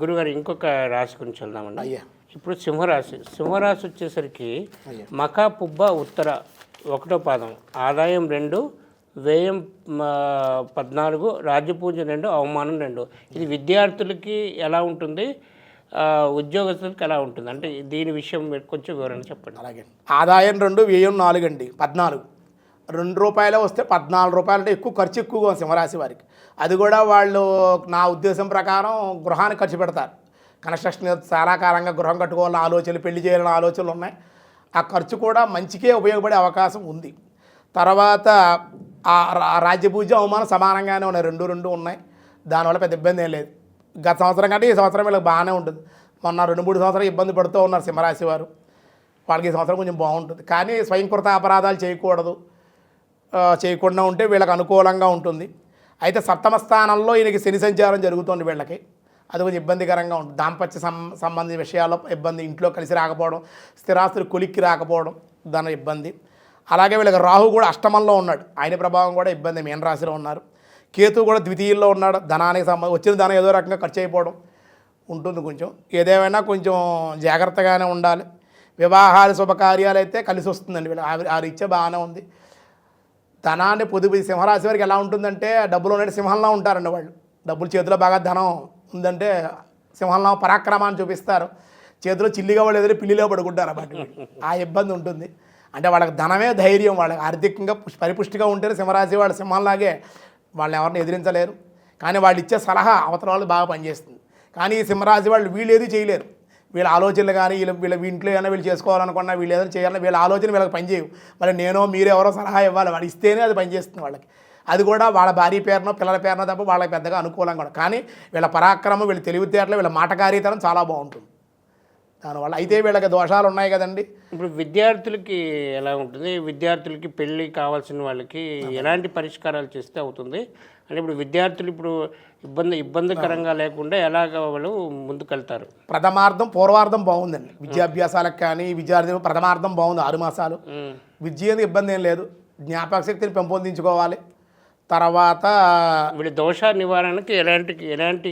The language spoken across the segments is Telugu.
గురుగారు ఇంకొక రాశి గురించి వెళ్దామండి. అయ్యా. ఇప్పుడు సింహరాశి. సింహరాశి వచ్చేసరికి. మకా పుబ్బ ఉత్తర ఒకటో పాదం. ఆదాయం రెండు వ్యయం పద్నాలుగు రాజ్యపూజ రెండు అవమానం రెండు. ఇది విద్యార్థులకి ఎలా ఉంటుంది? ఉద్యోగస్తులకి ఎలా ఉంటుంది? అంటే దీని విషయం మీరు కొంచెం వివరణ చెప్పండి. అలాగే. ఆదాయం రెండు వ్యయం నాలుగు అండి పద్నాలుగు. రెండు రూపాయలే వస్తే పద్నాలుగు రూపాయలు అంటే ఎక్కువ ఖర్చు ఎక్కువగా సింహరాశి వారికి. అది కూడా వాళ్ళు నా ఉద్దేశం ప్రకారం గృహాన్ని ఖర్చు పెడతారు. కన్స్ట్రక్షన్ చాలా కాలంగా గృహం కట్టుకోవాలన్న ఆలోచనలు పెళ్ళి చేయాలన్న ఆలోచనలు ఉన్నాయి. ఆ ఖర్చు కూడా మంచికే ఉపయోగపడే అవకాశం ఉంది. తర్వాత ఆ రాజ్యపూజ అవమానం సమానంగానే ఉన్నాయి. రెండు రెండు ఉన్నాయి. దానివల్ల పెద్ద ఇబ్బంది ఏం లేదు. గత సంవత్సరం కంటే ఈ సంవత్సరం వీళ్ళకి బాగానే ఉంటుంది. మొన్న రెండు మూడు సంవత్సరాలు ఇబ్బంది పడుతూ ఉన్నారు సింహరాశి వారు. వాళ్ళకి ఈ సంవత్సరం కొంచెం బాగుంటుంది. కానీ స్వయంకృత అపరాధాలు చేయకూడదు. చేయకుండా ఉంటే వీళ్ళకి అనుకూలంగా ఉంటుంది. అయితే సప్తమ స్థానంలో ఈయనకి శని సంచారం జరుగుతుంది వీళ్ళకి. అది కొంచెం ఇబ్బందికరంగా ఉంటుంది. దాంపత్య సం సంబంధించిన విషయాల్లో ఇబ్బంది ఇంట్లో కలిసి రాకపోవడం స్థిరాస్తులు కొలిక్కి రాకపోవడం దాని ఇబ్బంది. అలాగే వీళ్ళకి రాహు కూడా అష్టమంలో ఉన్నాడు. ఆయన ప్రభావం కూడా ఇబ్బంది మీన రాశిలో ఉన్నారు. కేతు కూడా ద్వితీయంలో ఉన్నాడు. ధనానికి సంబంధం వచ్చిన ధనం ఏదో రకంగా ఖర్చు అయిపోవడం ఉంటుంది కొంచెం. ఏదేమైనా కొంచెం జాగ్రత్తగానే ఉండాలి. వివాహాలు శుభకార్యాలు అయితే కలిసి వస్తుందండి వీళ్ళు ఆవిరి ఆ రీత్యా బాగానే ఉంది. ధనాన్ని పొదుపు సింహరాశి వారికి ఎలా ఉంటుందంటే డబ్బులు ఉన్నట్టు సింహంలో ఉంటారండి వాళ్ళు. డబ్బులు చేతిలో బాగా ధనం ఉందంటే సింహంలో పరాక్రమాన్ని చూపిస్తారు. చేతిలో చిల్లిగా వాళ్ళు ఎదురు పిల్లిలో పడుకుంటారు అన్నమాట ఆ ఇబ్బంది ఉంటుంది. అంటే వాళ్ళకి ధనమే ధైర్యం వాళ్ళకి ఆర్థికంగా పరిపుష్టిగా ఉంటే సింహరాశి వాళ్ళ సింహంలాగే వాళ్ళని ఎవరిని ఎదిరించలేరు. కానీ వాళ్ళు ఇచ్చే సలహా అవతల వాళ్ళు బాగా పనిచేస్తుంది. కానీ ఈ సింహరాశి వాళ్ళు వీళ్ళు ఏది చేయలేరు. వీళ్ళ ఆలోచనలు కానీ వీళ్ళ వీళ్ళ ఇంట్లో ఏమైనా వీళ్ళు చేసుకోవాలనుకున్నా వీళ్ళు ఏదైనా చేయాలన్నా వీళ్ళ ఆలోచన వీళ్ళకి పనిచేయవు మళ్ళీ నేనో మీరు ఎవరో సలహా ఇవ్వాలి. వాళ్ళు ఇస్తేనే అది పనిచేస్తుంది వాళ్ళకి. అది కూడా వాళ్ళ భార్య పేరునో పిల్లల పేరునో తప్ప వాళ్ళకి పెద్దగా అనుకూలంగా కానీ వీళ్ళ పరాక్రమం వీళ్ళ తెలివితేటలు వీళ్ళ మాటకారీతనం చాలా బాగుంటుంది. దానివల్ల అయితే వీళ్ళకి దోషాలు ఉన్నాయి కదండి. ఇప్పుడు విద్యార్థులకి ఎలా ఉంటుంది? విద్యార్థులకి పెళ్ళి కావాల్సిన వాళ్ళకి ఎలాంటి పరిష్కారాలు చేస్తే అవుతుంది? అంటే ఇప్పుడు విద్యార్థులు ఇప్పుడు ఇబ్బంది ఇబ్బందికరంగా లేకుండా ఎలాగ వాళ్ళు ముందుకెళ్తారు? ప్రథమార్థం పూర్వార్థం బాగుందండి. విద్యాభ్యాసాలకు కానీ విద్యార్థి ప్రథమార్థం బాగుంది. ఆరు మాసాలు. విద్య ఇబ్బంది ఏం లేదు. జ్ఞాపక శక్తిని పెంపొందించుకోవాలి. తర్వాత వీళ్ళ దోష నివారణకి ఎలాంటి ఎలాంటి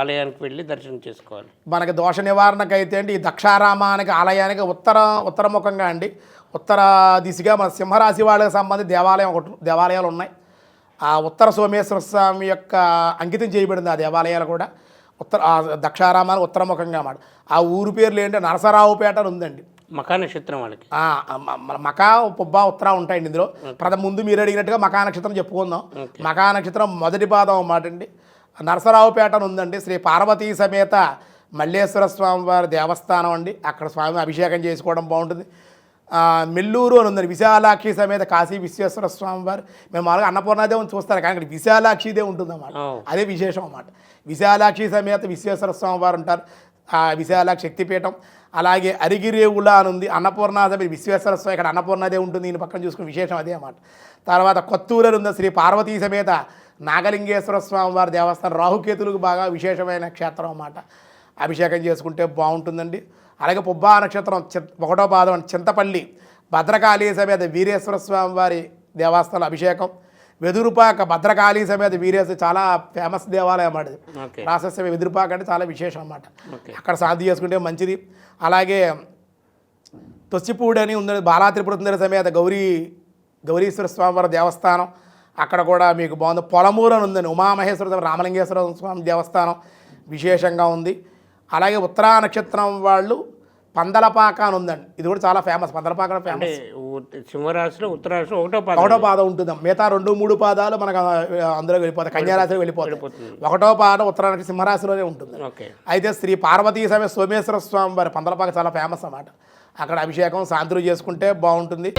ఆలయానికి వెళ్ళి దర్శనం చేసుకోవాలి? మనకి దోష నివారణకు అయితే అండి ఈ దక్షారామానికి ఆలయానికి ఉత్తర ఉత్తరముఖంగా అండి. ఉత్తర దిశగా మన సింహరాశి వాళ్ళకి సంబంధించి దేవాలయం ఒకటి దేవాలయాలు ఉన్నాయి. ఆ ఉత్తర సోమేశ్వర స్వామి యొక్క అంకితం చేయబడింది ఆ దేవాలయాలు కూడా. ఉత్తర దక్షారామానికి ఉత్తరముఖంగా మాట. ఆ ఊరు పేర్లు ఏంటంటే నరసరావుపేట అని ఉందండి. మకా నక్షత్రం వాళ్ళకి మకా పుబ్బా ఉత్తర ఉంటాయండి ఇందులో. ప్రథమ ముందు మీరు అడిగినట్టుగా మకా నక్షత్రం చెప్పుకుందాం. మకా నక్షత్రం మొదటి పాదం అన్నమాట అండి. నరసరావుపేట ఉందండి. శ్రీ పార్వతీ సమేత మల్లేశ్వర స్వామి వారి దేవస్థానం అండి. అక్కడ స్వామి అభిషేకం చేసుకోవడం బాగుంటుంది. మెల్లూరు అని ఉందండి. విశాలాక్షి సమేత కాశీ విశ్వేశ్వర స్వామి వారు. మేము మామూలుగా అన్నపూర్ణాదేవం చూస్తారు కానీ ఇక్కడ విశాలాక్షిదే ఉంటుంది అన్నమాట Oh. అదే విశేషం అన్నమాట. విశాలాక్షి సమేత విశ్వేశ్వర స్వామి వారు ఉంటారు. ఆ విశాలాక్షి శక్తిపీఠం. అలాగే అరిగిరేవుల అని ఉంది అన్నపూర్ణాదేవి విశ్వేశ్వర స్వామి ఇక్కడ అన్నపూర్ణాదే ఉంటుంది. దీని పక్కన చూసుకుని విశేషం అదే అన్నమాట. తర్వాత కొత్తూరు అని ఉంది శ్రీ పార్వతీ సమేత నాగలింగేశ్వర స్వామి వారి దేవస్థానం. రాహుకేతులకు బాగా విశేషమైన క్షేత్రం అన్నమాట. అభిషేకం చేసుకుంటే బాగుంటుందండి. అలాగే పుబ్బా నక్షత్రం చి- ఒకటో పాదం చింతపల్లి భద్రకాళీ సమేత వీరేశ్వర స్వామి వారి దేవస్థానం అభిషేకం. వెదురుపాక భద్రకాళీ సమేత వీరేశ్వర చాలా ఫేమస్ దేవాలయం అన్నమాట రాసస్య వెదురుపాక అంటే చాలా విశేషం అన్నమాట అక్కడ శాంతి చేసుకుంటే మంచిది. అలాగే తొచ్చిపూడి అని ఉంది బాలా త్రిపుర సుందరి సమేత గౌరీ గౌరీశ్వర స్వామివారి దేవస్థానం. అక్కడ కూడా మీకు బాగుంది. పొలమూరు అని ఉందండి ఉమామహేశ్వర రామలింగేశ్వర స్వామి దేవస్థానం విశేషంగా ఉంది. అలాగే ఉత్తరా నక్షత్రం వాళ్ళు పందలపాక అని ఉందండి. ఇది కూడా చాలా ఫేమస్ పందలపాక ఫేమస్ సింహరాశిలో ఉత్తరాశిలో ఒకటో పాదం ఒకటో పాదం ఉంటుంది. మిగతా రెండు మూడు పాదాలు మనకు అందులో వెళ్ళిపోతాయి. కన్యారాశిలో వెళ్ళిపోతుంది. ఒకటో పాదం ఉత్తర నక్ష- సింహరాశిలోనే ఉంటుంది. ఓకే. అయితే శ్రీ పార్వతీ సమయ సోమేశ్వర స్వామి వారి పందలపాక చాలా ఫేమస్ అన్నమాట. అక్కడ అభిషేకం శాంతులు చేసుకుంటే బాగుంటుంది.